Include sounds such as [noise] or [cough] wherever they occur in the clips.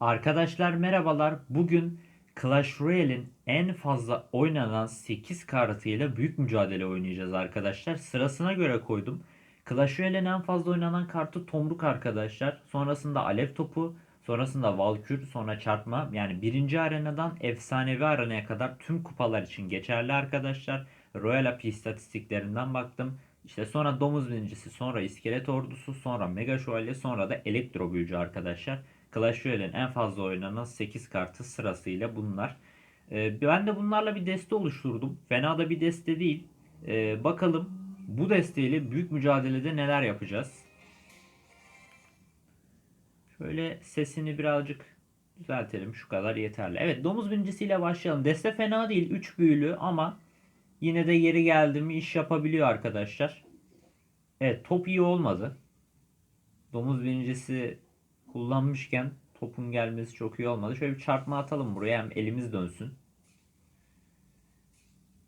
Arkadaşlar merhabalar. Bugün Clash Royale'in en fazla oynanan 8 kartıyla büyük mücadele oynayacağız arkadaşlar. Sırasına göre koydum. Clash Royale'in en fazla oynanan kartı Tomruk arkadaşlar. Sonrasında Alev Topu, sonrasında Valkür, sonra Çarpma. Yani birinci arenadan efsanevi arenaya kadar tüm kupalar için geçerli arkadaşlar. Royal AP istatistiklerinden baktım. İşte sonra Domuz Birincisi, sonra İskelet Ordusu, sonra Mega Şövalye, sonra da Elektro Büyücü arkadaşlar. Clash Royale'in en fazla oynanan 8 kartı sırasıyla bunlar. Ee, ben de bunlarla bir deste oluşturdum. Fena da bir deste değil. Ee, bakalım bu desteyle büyük mücadelede neler yapacağız. Şöyle sesini birazcık düzeltelim. Şu kadar yeterli. Evet domuz birincisiyle başlayalım. Deste fena değil. 3 büyülü ama yine de yeri geldi mi iş yapabiliyor arkadaşlar. Evet top iyi olmadı. Domuz birincisi kullanmışken topun gelmesi çok iyi olmadı. Şöyle bir çarpma atalım buraya hem elimiz dönsün.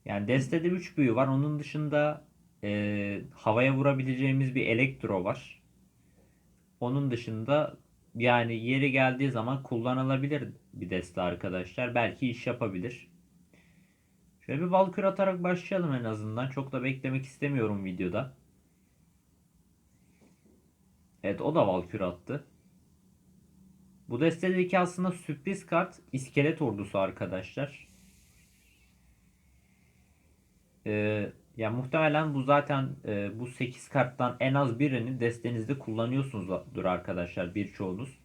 Yani destede 3 büyü var. Onun dışında e, havaya vurabileceğimiz bir elektro var. Onun dışında yani yeri geldiği zaman kullanılabilir bir deste arkadaşlar. Belki iş yapabilir. Şöyle bir Valkür atarak başlayalım en azından. Çok da beklemek istemiyorum videoda. Evet o da Valkür attı. Bu destedeki aslında sürpriz kart iskelet ordusu arkadaşlar. Ee, ya muhtemelen bu zaten e, bu 8 karttan en az birini destenizde kullanıyorsunuzdur arkadaşlar birçoğunuz.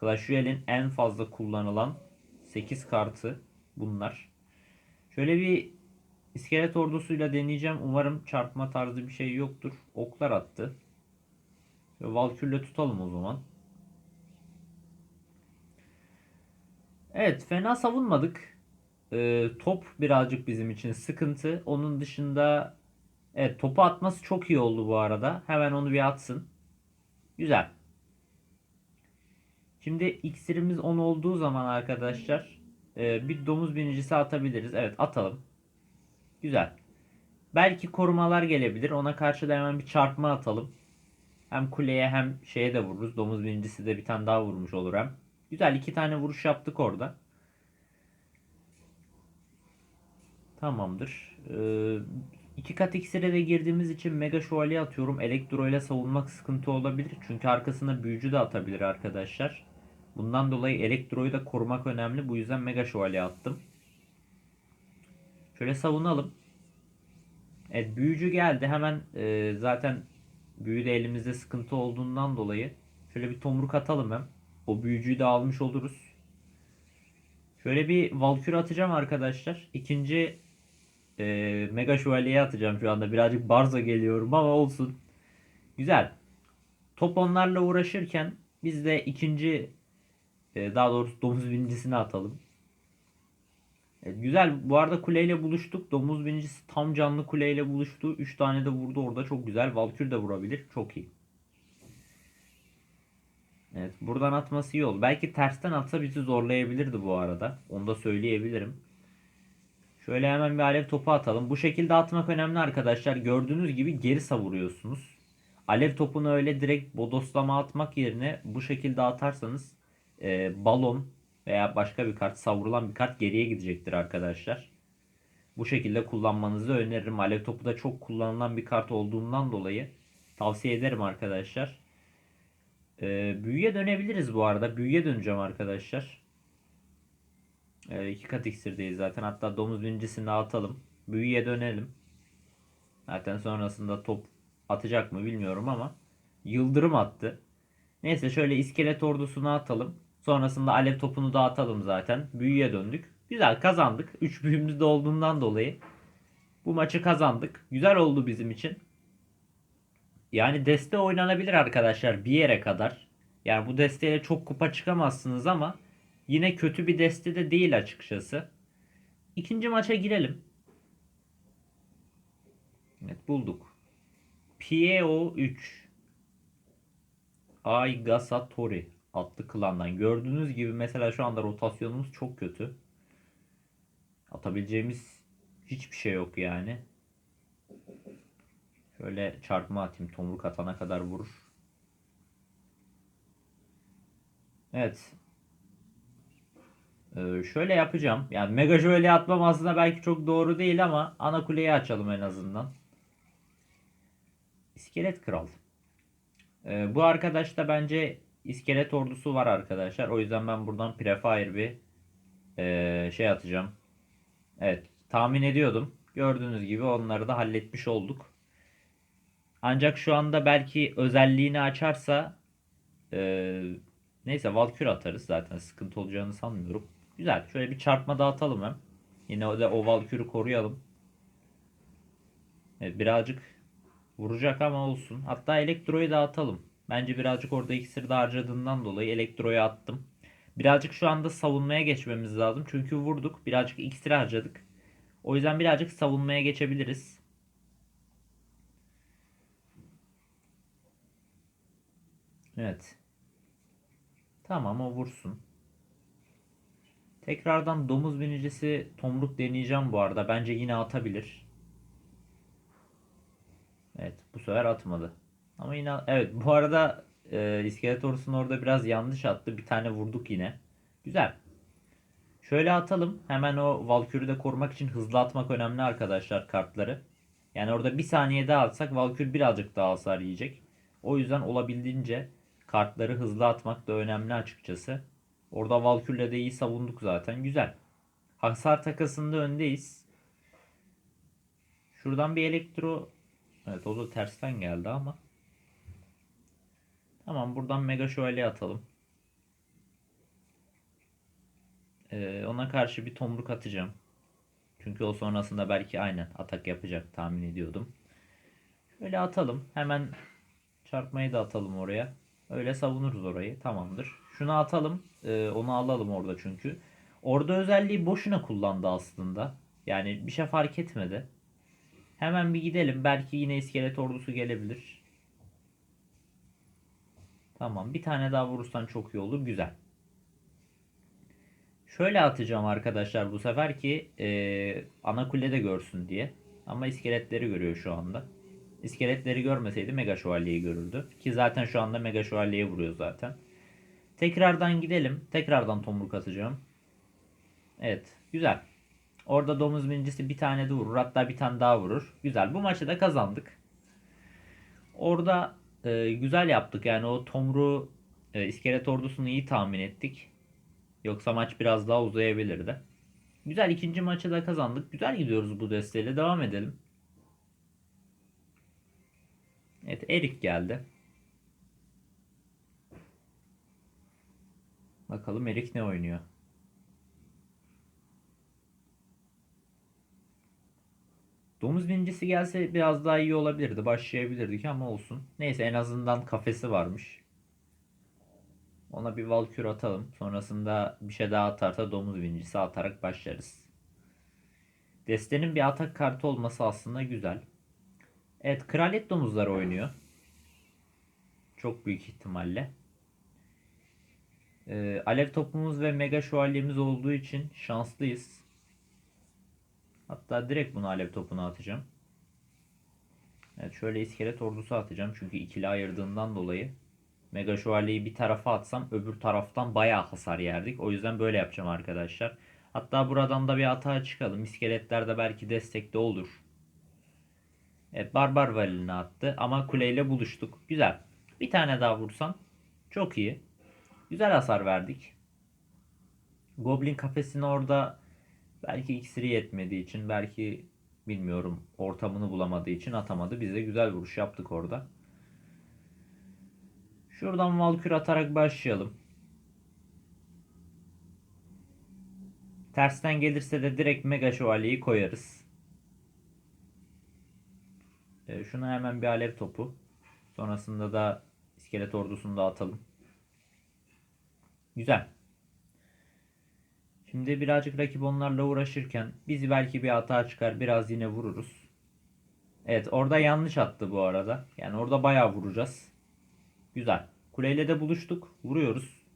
Clash Royale'in en fazla kullanılan 8 kartı bunlar. Şöyle bir iskelet ordusuyla deneyeceğim. Umarım çarpma tarzı bir şey yoktur. Oklar attı. Valkürle tutalım o zaman. Evet fena savunmadık. Ee, top birazcık bizim için sıkıntı. Onun dışında evet topu atması çok iyi oldu bu arada. Hemen onu bir atsın. Güzel. Şimdi iksirimiz 10 olduğu zaman arkadaşlar e, bir domuz binicisi atabiliriz. Evet atalım. Güzel. Belki korumalar gelebilir. Ona karşı da hemen bir çarpma atalım. Hem kuleye hem şeye de vururuz. Domuz birincisi de bir tane daha vurmuş olur hem. Güzel iki tane vuruş yaptık orada. Tamamdır. Ee, iki kat iksire de girdiğimiz için mega şövalye atıyorum. Elektro ile savunmak sıkıntı olabilir. Çünkü arkasına büyücü de atabilir arkadaşlar. Bundan dolayı elektroyu da korumak önemli. Bu yüzden mega şövalye attım. Şöyle savunalım. Evet büyücü geldi. Hemen e, zaten büyü de elimizde sıkıntı olduğundan dolayı şöyle bir tomruk atalım hem. O büyücüyü de almış oluruz. Şöyle bir Valkür atacağım arkadaşlar. İkinci e, Mega Şövalye'ye atacağım şu anda. Birazcık barza geliyorum ama olsun. Güzel. Top onlarla uğraşırken biz de ikinci e, daha doğrusu domuz birincisini atalım. Evet, güzel. Bu arada kuleyle buluştuk. Domuz birincisi tam canlı kuleyle buluştu. 3 tane de vurdu orada. Çok güzel. Valkür de vurabilir. Çok iyi. Evet buradan atması iyi oldu. Belki tersten atsa bizi zorlayabilirdi bu arada. Onu da söyleyebilirim. Şöyle hemen bir alev topu atalım. Bu şekilde atmak önemli arkadaşlar. Gördüğünüz gibi geri savuruyorsunuz. Alev topunu öyle direkt bodoslama atmak yerine bu şekilde atarsanız e, balon veya başka bir kart savrulan bir kart geriye gidecektir arkadaşlar. Bu şekilde kullanmanızı öneririm. Alev topu da çok kullanılan bir kart olduğundan dolayı tavsiye ederim arkadaşlar. Ee, büyüye dönebiliriz bu arada. Büyüye döneceğim arkadaşlar. Ee, iki kat iksirdeyiz zaten. Hatta domuz birincisini atalım. Büyüye dönelim. Zaten sonrasında top atacak mı bilmiyorum ama yıldırım attı. Neyse şöyle iskelet ordusunu atalım. Sonrasında alev topunu da atalım zaten. Büyüye döndük. Güzel kazandık. 3 büyümüz de olduğundan dolayı bu maçı kazandık. Güzel oldu bizim için. Yani deste oynanabilir arkadaşlar bir yere kadar. Yani bu desteyle çok kupa çıkamazsınız ama yine kötü bir deste de değil açıkçası. İkinci maça girelim. Evet bulduk. PO 3 Aigasa Tori adlı klandan. Gördüğünüz gibi mesela şu anda rotasyonumuz çok kötü. Atabileceğimiz hiçbir şey yok yani. Şöyle çarpma atayım. Tomruk atana kadar vurur. Evet. Ee, şöyle yapacağım. Yani Mega Şövalye atmam aslında belki çok doğru değil ama ana kuleyi açalım en azından. İskelet Kral. Ee, bu arkadaşta bence iskelet ordusu var arkadaşlar. O yüzden ben buradan Prefire bir ee, şey atacağım. Evet tahmin ediyordum. Gördüğünüz gibi onları da halletmiş olduk. Ancak şu anda belki özelliğini açarsa ee, neyse Valkür atarız zaten sıkıntı olacağını sanmıyorum. Güzel. Şöyle bir çarpma dağıtalım hem. Yine o o Valkür'ü koruyalım. Evet, birazcık vuracak ama olsun. Hatta Elektro'yu dağıtalım. Bence birazcık orada iksir harcadığından dolayı Elektro'yu attım. Birazcık şu anda savunmaya geçmemiz lazım. Çünkü vurduk. Birazcık iksir harcadık. O yüzden birazcık savunmaya geçebiliriz. Evet. Tamam o vursun. Tekrardan domuz binicisi tomruk deneyeceğim bu arada. Bence yine atabilir. Evet bu sefer atmadı. Ama yine evet bu arada e, iskelet ordusunun orada biraz yanlış attı. Bir tane vurduk yine. Güzel. Şöyle atalım. Hemen o Valkür'ü de korumak için hızlı atmak önemli arkadaşlar kartları. Yani orada bir saniye daha atsak Valkür birazcık daha hasar yiyecek. O yüzden olabildiğince kartları hızlı atmak da önemli açıkçası. Orada Valkür'le de iyi savunduk zaten. Güzel. Hasar takasında öndeyiz. Şuradan bir elektro Evet o da tersten geldi ama. Tamam buradan Mega Şövalye atalım. Ee, ona karşı bir tomruk atacağım. Çünkü o sonrasında belki aynen atak yapacak tahmin ediyordum. Şöyle atalım. Hemen çarpmayı da atalım oraya. Öyle savunuruz orayı. Tamamdır. Şunu atalım. Ee, onu alalım orada çünkü. Orada özelliği boşuna kullandı aslında. Yani bir şey fark etmedi. Hemen bir gidelim. Belki yine iskelet ordusu gelebilir. Tamam. Bir tane daha vurursan çok iyi olur. Güzel. Şöyle atacağım arkadaşlar bu sefer ki e, ana kule de görsün diye. Ama iskeletleri görüyor şu anda. İskeletleri görmeseydi Mega Şövalye'yi görürdü. Ki zaten şu anda Mega Şövalye'ye vuruyor zaten. Tekrardan gidelim. Tekrardan tomruk atacağım. Evet. Güzel. Orada domuz binicisi bir tane de vurur. Hatta bir tane daha vurur. Güzel. Bu maçı da kazandık. Orada e, güzel yaptık. Yani o tomru e, iskelet ordusunu iyi tahmin ettik. Yoksa maç biraz daha uzayabilirdi. Güzel ikinci maçı da kazandık. Güzel gidiyoruz bu desteğiyle. Devam edelim. Evet Erik geldi. Bakalım Erik ne oynuyor. Domuz binicisi gelse biraz daha iyi olabilirdi. Başlayabilirdik ama olsun. Neyse en azından kafesi varmış. Ona bir valkür atalım. Sonrasında bir şey daha atarsa domuz binicisi atarak başlarız. Destenin bir atak kartı olması aslında güzel. Evet kraliyet domuzları oynuyor. Çok büyük ihtimalle. Ee, alev topumuz ve mega şövalyemiz olduğu için şanslıyız. Hatta direkt bunu alev topuna atacağım. Evet şöyle iskelet ordusu atacağım. Çünkü ikili ayırdığından dolayı. Mega şövalyeyi bir tarafa atsam öbür taraftan bayağı hasar yerdik. O yüzden böyle yapacağım arkadaşlar. Hatta buradan da bir hata çıkalım. İskeletler de belki destekte olur. Evet barbar valini attı ama kuleyle buluştuk. Güzel. Bir tane daha vursan çok iyi. Güzel hasar verdik. Goblin kafesini orada belki iksiri yetmediği için belki bilmiyorum ortamını bulamadığı için atamadı. Biz de güzel vuruş yaptık orada. Şuradan Valkür atarak başlayalım. Tersten gelirse de direkt Mega Şövalyeyi koyarız. Ee, şuna hemen bir alev topu. Sonrasında da iskelet ordusunu da atalım. Güzel. Şimdi birazcık rakip onlarla uğraşırken biz belki bir hata çıkar biraz yine vururuz. Evet orada yanlış attı bu arada. Yani orada bayağı vuracağız. Güzel. Kuleyle de buluştuk. Vuruyoruz.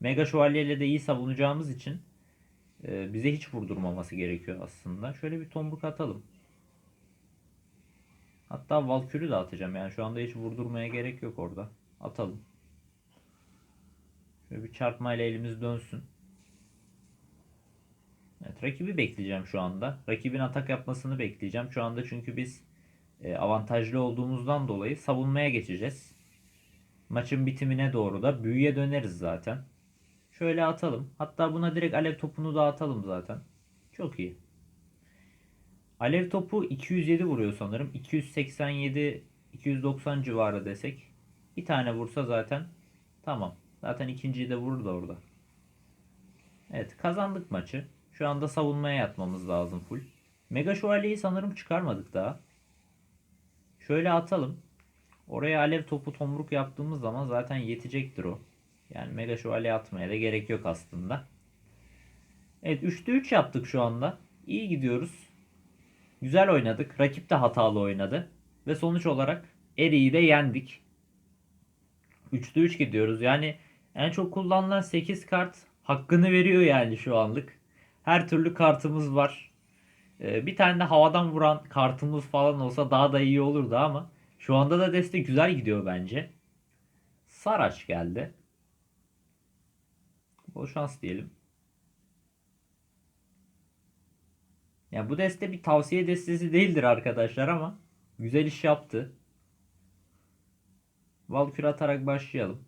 Mega şövalyeyle de iyi savunacağımız için e, bize hiç vurdurmaması gerekiyor aslında. Şöyle bir tomruk atalım. Hatta Valkür'ü de atacağım. Yani şu anda hiç vurdurmaya gerek yok orada. Atalım. Şöyle bir çarpmayla elimiz dönsün. Evet, rakibi bekleyeceğim şu anda. Rakibin atak yapmasını bekleyeceğim. Şu anda çünkü biz e, avantajlı olduğumuzdan dolayı savunmaya geçeceğiz. Maçın bitimine doğru da büyüye döneriz zaten. Şöyle atalım. Hatta buna direkt alev topunu da atalım zaten. Çok iyi. Alev topu 207 vuruyor sanırım. 287 290 civarı desek. Bir tane vursa zaten tamam. Zaten ikinciyi de vurur da orada. Evet kazandık maçı. Şu anda savunmaya yatmamız lazım full. Mega şövalyeyi sanırım çıkarmadık daha. Şöyle atalım. Oraya alev topu tomruk yaptığımız zaman zaten yetecektir o. Yani mega şövalye atmaya da gerek yok aslında. Evet 3'te 3 yaptık şu anda. İyi gidiyoruz. Güzel oynadık. Rakip de hatalı oynadı. Ve sonuç olarak Eri'yi de yendik. 3'te 3 gidiyoruz. Yani en çok kullanılan 8 kart hakkını veriyor yani şu anlık. Her türlü kartımız var. Ee, bir tane de havadan vuran kartımız falan olsa daha da iyi olurdu ama şu anda da deste güzel gidiyor bence. Saraç geldi. Bol şans diyelim. Ya bu deste bir tavsiye destesi değildir arkadaşlar ama güzel iş yaptı. Valkür atarak başlayalım.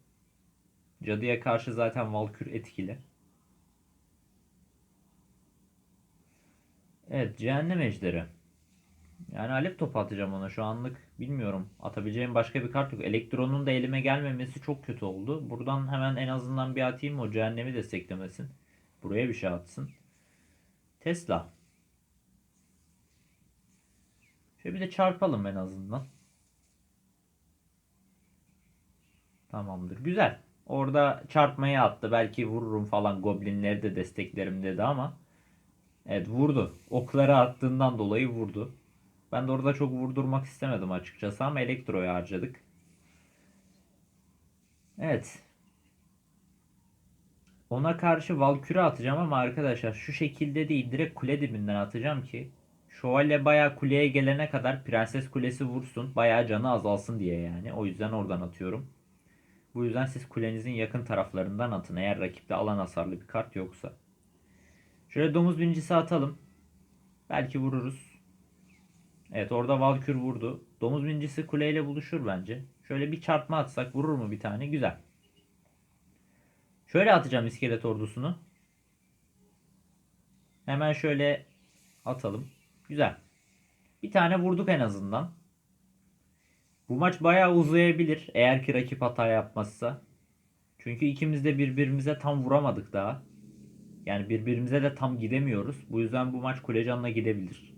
Cadıya karşı zaten Valkür etkili. Evet, Cehennem Ejderi. Yani alev topu atacağım ona şu anlık. Bilmiyorum. Atabileceğim başka bir kart yok. Elektronun da elime gelmemesi çok kötü oldu. Buradan hemen en azından bir atayım o cehennemi desteklemesin. Buraya bir şey atsın. Tesla. Şöyle bir de çarpalım en azından. Tamamdır. Güzel. Orada çarpmaya attı. Belki vururum falan goblinleri de desteklerim dedi ama Evet vurdu. Okları attığından dolayı vurdu. Ben de orada çok vurdurmak istemedim açıkçası ama elektroyu harcadık. Evet. Ona karşı Valkür'ü atacağım ama arkadaşlar şu şekilde değil direkt kule dibinden atacağım ki Şövalye bayağı kuleye gelene kadar Prenses Kulesi vursun. Bayağı canı azalsın diye yani. O yüzden oradan atıyorum. Bu yüzden siz kulenizin yakın taraflarından atın. Eğer rakipte alan hasarlı bir kart yoksa. Şöyle domuz binicisi atalım. Belki vururuz. Evet orada Valkür vurdu. Domuz binicisi kuleyle buluşur bence. Şöyle bir çarpma atsak vurur mu bir tane? Güzel. Şöyle atacağım iskelet ordusunu. Hemen şöyle atalım. Güzel. Bir tane vurduk en azından. Bu maç bayağı uzayabilir eğer ki rakip hata yapmazsa. Çünkü ikimiz de birbirimize tam vuramadık daha. Yani birbirimize de tam gidemiyoruz. Bu yüzden bu maç Kulecan'la gidebilir.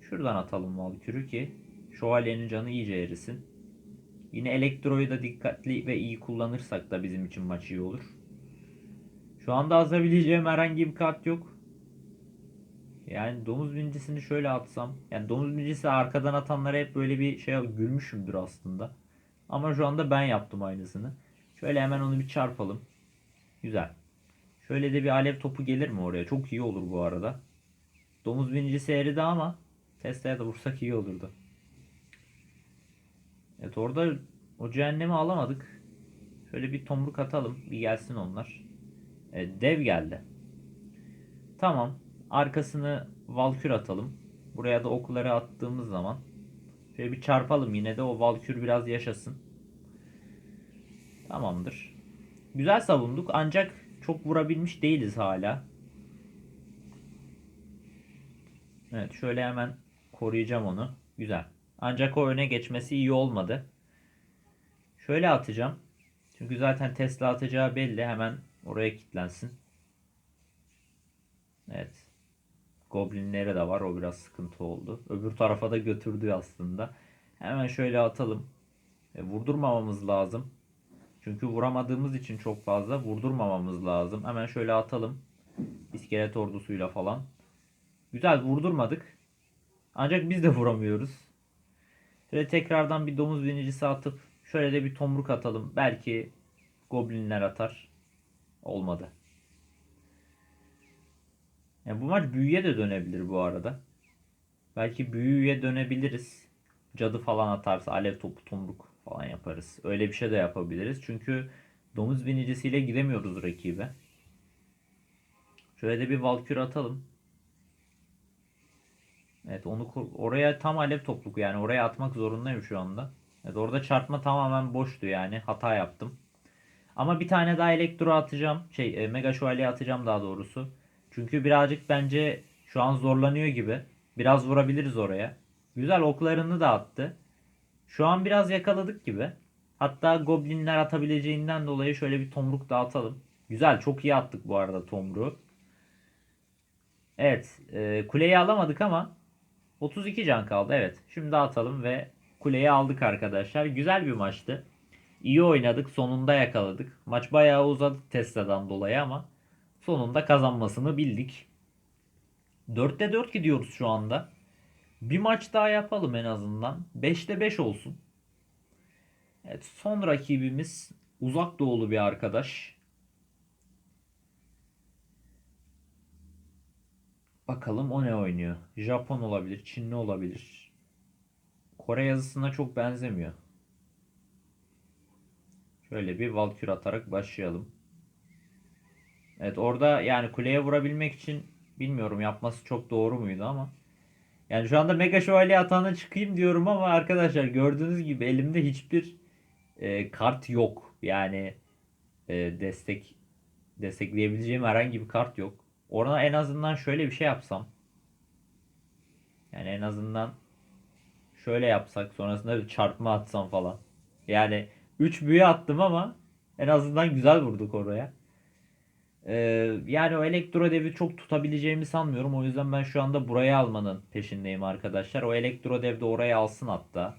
Şuradan atalım Valkür'ü ki şövalyenin canı iyice erisin. Yine elektroyu da dikkatli ve iyi kullanırsak da bizim için maç iyi olur. Şu anda azabileceğim herhangi bir kart yok. Yani domuz bincisini şöyle atsam. Yani domuz bincisi arkadan atanlara hep böyle bir şey gülmüşümdür aslında. Ama şu anda ben yaptım aynısını. Şöyle hemen onu bir çarpalım. Güzel. Şöyle de bir alev topu gelir mi oraya? Çok iyi olur bu arada. Domuz binicisi eridi ama Tesla'ya da vursak iyi olurdu. Evet orada o cehennemi alamadık. Şöyle bir tomruk atalım. Bir gelsin onlar. Evet, dev geldi. Tamam. Arkasını valkür atalım. Buraya da okları attığımız zaman şöyle bir çarpalım yine de o valkür biraz yaşasın. Tamamdır. Güzel savunduk ancak çok vurabilmiş değiliz hala. Evet şöyle hemen koruyacağım onu. Güzel. Ancak o öne geçmesi iyi olmadı. Şöyle atacağım. Çünkü zaten Tesla atacağı belli. Hemen oraya kilitlensin. Evet. Goblinleri de var. O biraz sıkıntı oldu. Öbür tarafa da götürdü aslında. Hemen şöyle atalım. E, vurdurmamamız lazım. Çünkü vuramadığımız için çok fazla vurdurmamamız lazım. Hemen şöyle atalım. İskelet ordusuyla falan. Güzel vurdurmadık. Ancak biz de [laughs] vuramıyoruz. Şöyle tekrardan bir domuz binicisi atıp şöyle de bir tomruk atalım. Belki goblinler atar. Olmadı. Yani bu maç büyüye de dönebilir bu arada. Belki büyüye dönebiliriz. Cadı falan atarsa alev topu tomruk falan yaparız. Öyle bir şey de yapabiliriz. Çünkü domuz binicisiyle gidemiyoruz rakibe. Şöyle de bir Valkür atalım. Evet onu oraya tam alev topluk yani oraya atmak zorundayım şu anda. Evet orada çarpma tamamen boştu yani hata yaptım. Ama bir tane daha elektro atacağım. Şey e, mega şövalye atacağım daha doğrusu. Çünkü birazcık bence şu an zorlanıyor gibi. Biraz vurabiliriz oraya. Güzel oklarını da attı. Şu an biraz yakaladık gibi. Hatta goblinler atabileceğinden dolayı şöyle bir tomruk daha atalım. Güzel çok iyi attık bu arada tomruğu. Evet e, kuleyi alamadık ama 32 can kaldı. Evet şimdi atalım ve kuleyi aldık arkadaşlar. Güzel bir maçtı. İyi oynadık. Sonunda yakaladık. Maç bayağı uzadı Tesla'dan dolayı ama sonunda kazanmasını bildik. 4'te 4 gidiyoruz şu anda. Bir maç daha yapalım en azından. 5'te 5 olsun. Evet, son rakibimiz uzak doğulu bir arkadaş. Bakalım o ne oynuyor? Japon olabilir, Çinli olabilir. Kore yazısına çok benzemiyor. Şöyle bir Valkür atarak başlayalım. Evet orada yani kuleye vurabilmek için bilmiyorum yapması çok doğru muydu ama. Yani şu anda Mega Şövalye atağına çıkayım diyorum ama arkadaşlar gördüğünüz gibi elimde hiçbir e, kart yok. Yani e, destek destekleyebileceğim herhangi bir kart yok. Orada en azından şöyle bir şey yapsam. Yani en azından şöyle yapsak sonrasında bir çarpma atsam falan. Yani 3 büyü attım ama en azından güzel vurduk oraya. Ee, yani o elektro devi çok tutabileceğimi sanmıyorum. O yüzden ben şu anda buraya almanın peşindeyim arkadaşlar. O elektro dev de oraya alsın hatta.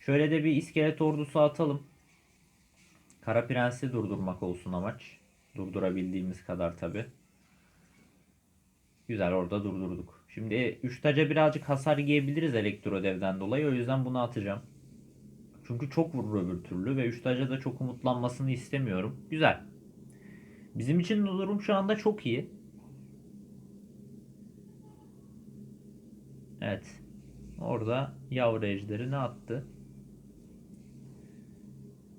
Şöyle de bir iskelet ordusu atalım. Kara Prens'i durdurmak olsun amaç. Durdurabildiğimiz kadar tabi. Güzel orada durdurduk. Şimdi 3 taca birazcık hasar yiyebiliriz elektro devden dolayı. O yüzden bunu atacağım. Çünkü çok vurur öbür türlü ve 3 taca da çok umutlanmasını istemiyorum. Güzel. Bizim için durum şu anda çok iyi. Evet. Orada yavru ejderi ne attı?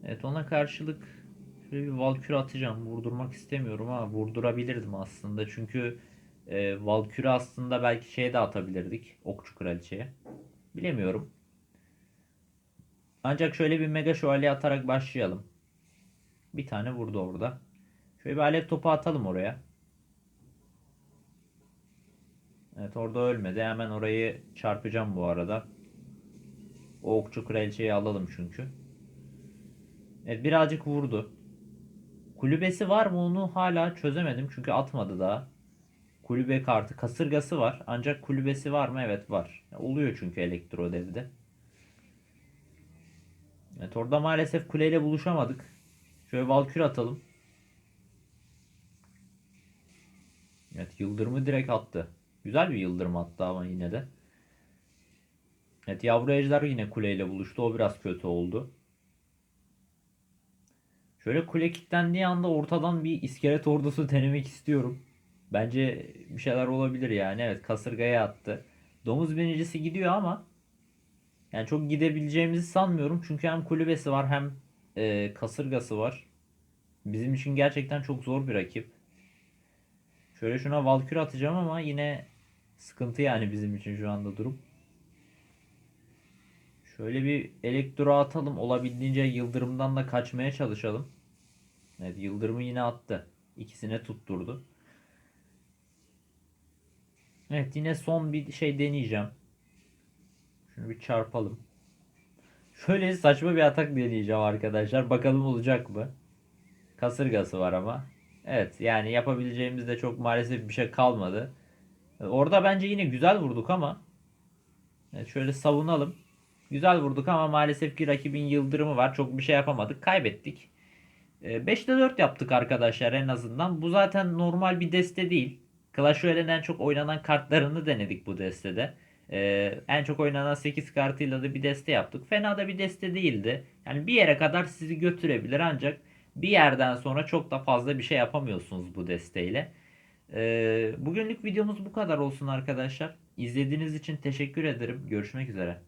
Evet ona karşılık şöyle bir Valkür atacağım. Vurdurmak istemiyorum ama vurdurabilirdim aslında. Çünkü e, Valkür'ü aslında belki şeye de atabilirdik. Okçu kraliçeye. Bilemiyorum. Ancak şöyle bir mega şövalye atarak başlayalım. Bir tane vurdu orada. Şöyle bir alev topu atalım oraya. Evet orada ölmedi. Hemen orayı çarpacağım bu arada. O okçu kraliçeyi alalım çünkü. Evet birazcık vurdu. Kulübesi var mı onu hala çözemedim. Çünkü atmadı daha. Kulübe kartı kasırgası var. Ancak kulübesi var mı? Evet var. Oluyor çünkü elektro devde. Evet orada maalesef kuleyle buluşamadık. Şöyle Valkür atalım. Evet yıldırımı direkt attı. Güzel bir yıldırım attı ama yine de. Evet yavru ejder yine kuleyle buluştu. O biraz kötü oldu. Şöyle kule kilitlendiği anda ortadan bir iskelet ordusu [laughs] denemek istiyorum. Bence bir şeyler olabilir yani. Evet kasırgaya attı. Domuz binicisi gidiyor ama yani çok gidebileceğimizi sanmıyorum. Çünkü hem kulübesi var hem e, kasırgası var. Bizim için gerçekten çok zor bir rakip. Şöyle şuna Valkür atacağım ama yine sıkıntı yani bizim için şu anda durum. Şöyle bir elektro atalım. Olabildiğince yıldırımdan da kaçmaya çalışalım. Evet yıldırımı yine attı. İkisine tutturdu. Evet yine son bir şey deneyeceğim. Şunu bir çarpalım. Şöyle saçma bir atak deneyeceğim arkadaşlar. Bakalım olacak mı? Kasırgası var ama. Evet yani yapabileceğimiz de çok maalesef bir şey kalmadı. Orada bence yine güzel vurduk ama. Evet, şöyle savunalım. Güzel vurduk ama maalesef ki rakibin yıldırımı var. Çok bir şey yapamadık. Kaybettik. 5'te 4 yaptık arkadaşlar en azından. Bu zaten normal bir deste değil. Clash Royale'in en çok oynanan kartlarını denedik bu destede. Ee, en çok oynanan 8 kartıyla da bir deste yaptık. Fena da bir deste değildi. Yani bir yere kadar sizi götürebilir ancak bir yerden sonra çok da fazla bir şey yapamıyorsunuz bu desteğiyle. Ee, bugünlük videomuz bu kadar olsun arkadaşlar. İzlediğiniz için teşekkür ederim. Görüşmek üzere.